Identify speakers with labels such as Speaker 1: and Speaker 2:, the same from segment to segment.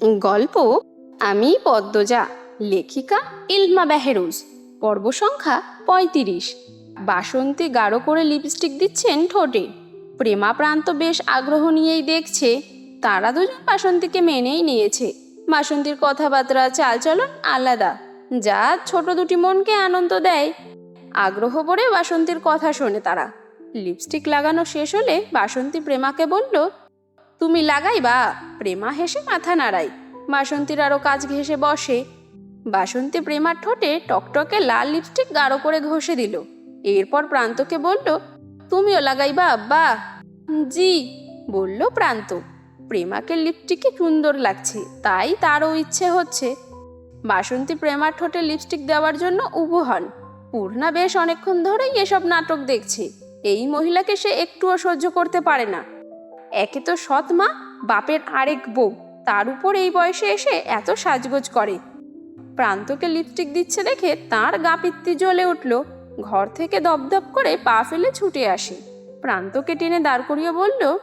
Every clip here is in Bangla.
Speaker 1: গল্প আমি পদ্মজা, লেখিকা ইলমা বেহেরুজ, পর্ব সংখ্যা পঁয়ত্রিশ। বাসন্তী গাঢ় করে লিপস্টিক দিচ্ছেন ঠোঁটে। প্রেমা প্রান্ত বেশ আগ্রহ নিয়েই দেখছে, তারা দুজন বাসন্তীকে মেনেই নিয়েছে। বাসন্তীর কথাবার্তা চালচলন আলাদা, যা ছোট দুটি মনকে আনন্দ দেয়। আগ্রহ ভরে বাসন্তীর কথা শোনে তারা। লিপস্টিক লাগানো শেষ হলে বাসন্তী প্রেমাকে বলল তুমি লাগাই বা প্রেমা হেসে মাথা নাড়ায়। বাসন্তীর আরও কাজ ঘেসে বসে। বাসন্তী প্রেমার ঠোঁটে টকটকে লাল লিপস্টিক গাঢ় করে ঘষে দিল। এরপর প্রান্তকে বলল, তুমিও লাগাইবা, আব্বা? জি, বলল প্রান্ত। প্রেমাকে লিপস্টিকে সুন্দর লাগছে, তাই তারও ইচ্ছে হচ্ছে। বাসন্তী প্রেমার ঠোঁটে লিপস্টিক দেওয়ার জন্য উবু হন পূর্ণা বেশ অনেকক্ষণ ধরেই এসব নাটক দেখছে। এই মহিলাকে সে একটুও সহ্য করতে পারে না। একে তো সৎ মা, বাপের আরেক বউ। তার উপর এই বয়সে এসে এত সাজগোজ করে। প্রান্তকে লিপস্টিক দিচ্ছে দেখে তার গা পিত্তি জ্বলে উঠল। ঘর থেকে দপদপ করে পা ফেলে ছুটে আসে। প্রান্তকে টেনে দাঁড় করিয়ে বলল,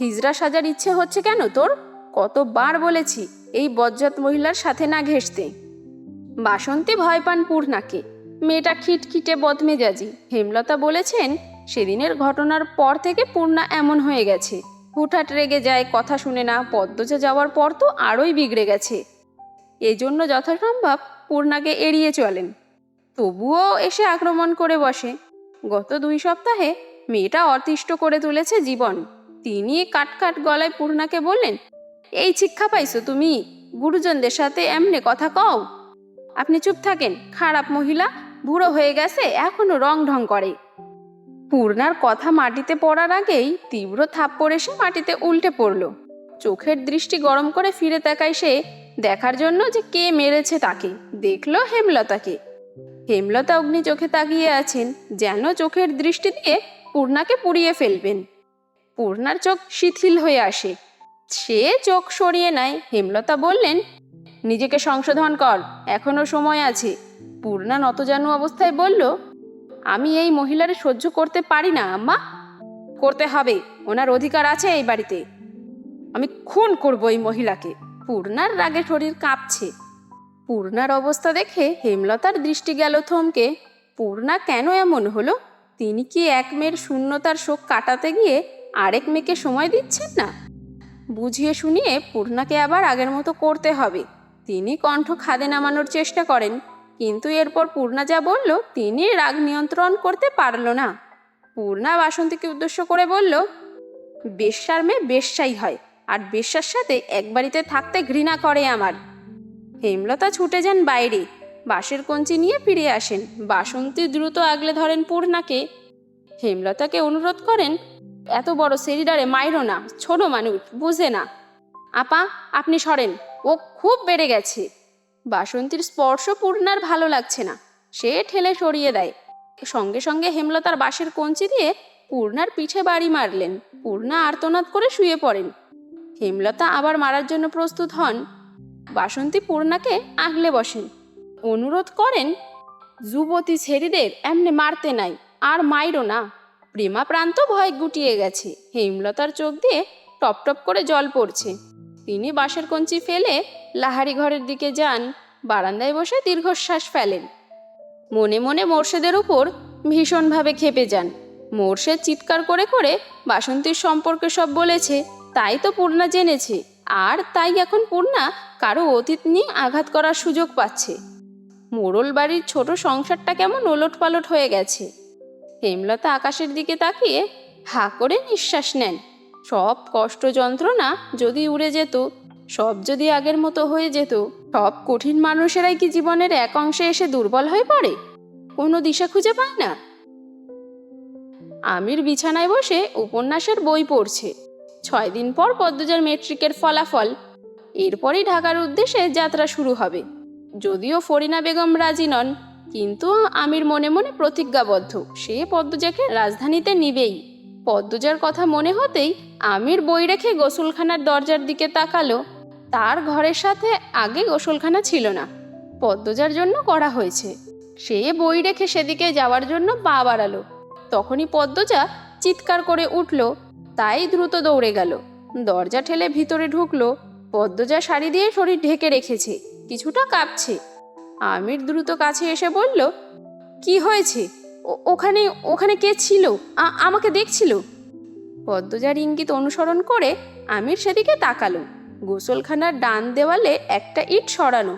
Speaker 1: হিজড়া সাজার ইচ্ছে হচ্ছে কেন তোর? কতবার বলেছি, এই বজ্জাত মহিলার সাথে না ঘেঁষতে। বাসন্তী ভয় পান পূর্ণাকে। মেয়েটা খিটখিটে বদমেজাজি। হেমলতা বলেছেন সেদিনের ঘটনার পর থেকে পূর্ণা এমন হয়ে গেছে। হুটহাট রেগে যায়, কথা শুনে না। পদ্মজা যাওয়ার পর তো আরোই বিগড়ে গেছে। এজন্য যথাসম্ভব পূর্ণাকে এড়িয়ে চলেন। তবুও এসে আক্রমণ করে বসে। গত দুই সপ্তাহে মেয়েটা অতিষ্ঠ করে তুলেছে জীবন। তিনি কাট কাট গলায় পূর্ণাকে বললেন, এই শিক্ষা পাইছো তুমি? গুরুজনদের সাথে এমনি কথা কও। আপনি চুপ থাকেন। খারাপ মহিলা, বুড়ো হয়ে গেছে, এখনও রং ঢং করে। পূর্ণার কথা মাটিতে পড়ার আগেই তীব্র থাপ্পড় এসে মাটিতে উল্টে পড়ল। চোখের দৃষ্টি গরম করে ফিরে তাকায় সে, দেখার জন্য যে কে মেরেছে তাকে। দেখল হেমলতাকে। হেমলতা অগ্নি চোখে তাকিয়ে আছেন, যেন চোখের দৃষ্টি দিয়ে পূর্ণাকে পুড়িয়ে ফেলবেন। পূর্ণার চোখ শিথিল হয়ে আসে। সে চোখ সরিয়ে নেয়। হেমলতা বললেন, নিজেকে সংশোধন কর, এখনও সময় আছে। পূর্ণা নতজানু অবস্থায় বলল আমি এই মহিলারে সহ্য করতে পারি না, আম্মা। করতে হবে, ওনার অধিকার আছে এই বাড়িতে। আমি খুন করব এই মহিলাকে। পূর্ণার রাগে শরীর কাঁপছে। পূর্ণার অবস্থা দেখে হেমলতার দৃষ্টি গেল থমকে। পূর্ণা কেন এমন হলো? তিনি কি এক মেয়ের শূন্যতার শোক কাটাতে গিয়ে আরেক মেয়েকে সময় দিচ্ছেন না? বুঝিয়ে শুনিয়ে পূর্ণাকে আবার আগের মতো করতে হবে। তিনি কণ্ঠ খাদে নামানোর চেষ্টা করেন। কিন্তু এরপর পূর্ণা যা বলল, তিনি রাগ নিয়ন্ত্রণ করতে পারল না। পূর্ণা বাসন্তীকে উদ্দেশ্য করে বলল, বেশ্যার মেয়ে বেশ্যাই হয়, আর বেশ্যার সাথে এক বাড়িতে থাকতে ঘৃণা করে আমার। হেমলতা ছুটে যান বাইরে, বাঁশের কঞ্চি নিয়ে ফিরে আসেন। বাসন্তী দ্রুত আগলে ধরেন পূর্ণাকে। হেমলতাকে অনুরোধ করেন, এত বড় সেরিডারে মাইরো না, ছোট মানুষ, বুঝে না। আপা, আপনি সরেন, ও খুব বেড়ে গেছে। বাসন্তীর স্পর্শ পূর্ণার ভালো লাগছে না। সে ঠেলে সরিয়ে দেয়। সঙ্গে সঙ্গে হেমলতার বাঁশের কঞ্চি দিয়ে পূর্ণার পিঠে বাড়ি মারলেন। পূর্ণা আর্তনাদ করে শুয়ে পড়েন। হেমলতা আবার মারার জন্য প্রস্তুত হন। বাসন্তী পূর্ণাকে আগলে বসেন। অনুরোধ করেন, যুবতী ছেড়িদের এমনি মারতে নাই, আর মাইরো না। প্রেমা প্রান্ত ভয় গুটিয়ে গেছে। হেমলতার চোখ দিয়ে টপ টপ করে জল পড়ছে। তিনি বাঁশের কঞ্চি ফেলে লাহারি ঘরের দিকে যান, বারান্দায় বসে দীর্ঘশ্বাস ফেলেন। মনে মনে মোর্শেদের উপর ভীষণভাবে খেপে যান। মোর্শেদ চিৎকার করে করে বাসন্তীর সম্পর্কে সব বলেছে, তাই তো পূর্ণা জেনেছে, আর তাই এখন পূর্ণা কারও অতীত নিয়ে আঘাত করার সুযোগ পাচ্ছে। মোড়ল বাড়ির ছোট সংসারটা কেমন ওলট পালট হয়ে গেছে। হেমলতা আকাশের দিকে তাকিয়ে হা করে নিঃশ্বাস নেন। সব কষ্ট যন্ত্রণা যদি উড়ে যেত সব যদি আগের মতো হয়ে যেত, সব কঠিন মানুষেরাই কি জীবনের এক অংশে এসে দুর্বল হয়ে পড়ে? কোনো দিশা খুঁজে পায় না। আমির বিছানায় বসে উপন্যাসের বই পড়ছে। ছয় দিন পর পদ্মজার মেট্রিকের ফলাফল। এরপরই ঢাকার উদ্দেশ্যে যাত্রা শুরু হবে। যদিও ফরিনা বেগম রাজি নন, কিন্তু আমির মনে মনে প্রতিজ্ঞাবদ্ধ। সে পদ্মজাকে রাজধানীতে নিবেই। পদ্মজার কথা মনে হতেই আমির বই রেখে গোসলখানার দরজার দিকে তাকালো। তার ঘরের সাথে আগে গোসলখানা ছিল না। পদ্মজার জন্য করা হয়েছে। সে বই রেখে সেদিকে যাওয়ার জন্য পা বাড়ালো। তখনই পদ্মজা চিৎকার করে উঠল। তাই দ্রুত দৌড়ে গেল। দরজা ঠেলে ভিতরে ঢুকলো। পদ্মজা শাড়ি দিয়ে শরীর ঢেকে রেখেছে। কিছুটা কাঁপছে। আমির দ্রুত কাছে এসে বলল, কি হয়েছে? ওখানে ওখানে কে ছিল? আমাকে দেখছিল? পদ্মজার ইঙ্গিত অনুসরণ করে আমির সেদিকে তাকালো। গোসলখানার ডান দেওয়ালে একটা ইট সরানো।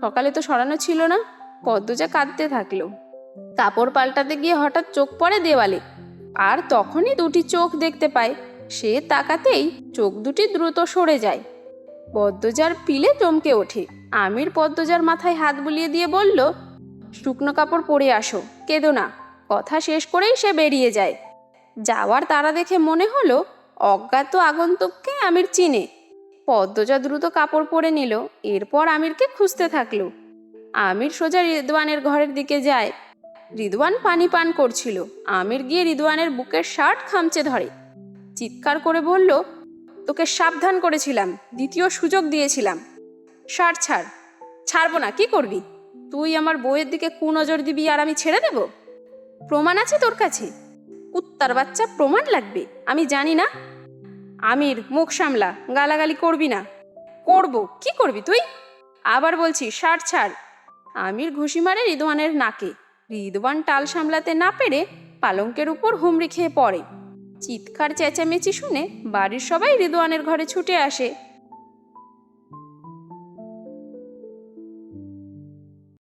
Speaker 1: সকালে তো সরানো ছিল না, পদ্মজা কাঁদতে থাকল। কাপড় পাল্টাতে গিয়ে হঠাৎ চোখ পড়ে দেওয়ালে। আর তখনই দুটি চোখ দেখতে পায়। সে তাকাতেই চোখ দুটি দ্রুত সরে যায়। পদ্মজার পিলে চমকে ওঠে। আমির পদ্মজার মাথায় হাত বুলিয়ে দিয়ে বলল, শুকনো কাপড় পরে আসো, কেঁদো না। কথা শেষ করেই সে বেরিয়ে যায়। যাওয়ার তারা দেখে মনে হলো অজ্ঞাত আগন্তুককে আমির চিনে। পদ্মজা দ্রুত কাপড় পরে নিল, এরপর আমিরকে খুঁজতে থাকল। আমির সোজা রিদওয়ানের ঘরের দিকে যায়। রিদওয়ান পানি পান করছিল। আমির গিয়ে রিদওয়ানের বুকের শার্ট খামচে ধরে। চিৎকার করে বলল, তোকে সাবধান করেছিলাম, দ্বিতীয় সুযোগ দিয়েছিলাম। শার্ট ছাড়, ছাড়বো না, কি করবি? তুই আমার বইয়ের দিকে কুনজর দিবি আর আমি ছেড়ে দেব? প্রমাণ আছে তোর কাছে? কুত্তার বাচ্চা প্রমাণ লাগবে। আমি জানি না। আমির, মুখ সামলা, গালাগালি করবি না। করব, কি করবি তুই? আবার বলছি শার্ট ছাড়। আমির ঘুষি মারে রিদওয়ানের নাকে। রিদওয়ান টাল সামলাতে না পেরে পালঙ্কের উপর হুমড়ি খেয়ে পড়ে। চিৎকার, চেঁচামেচি শুনে বাড়ির সবাই রিদওয়ানের ঘরে ছুটে আসে।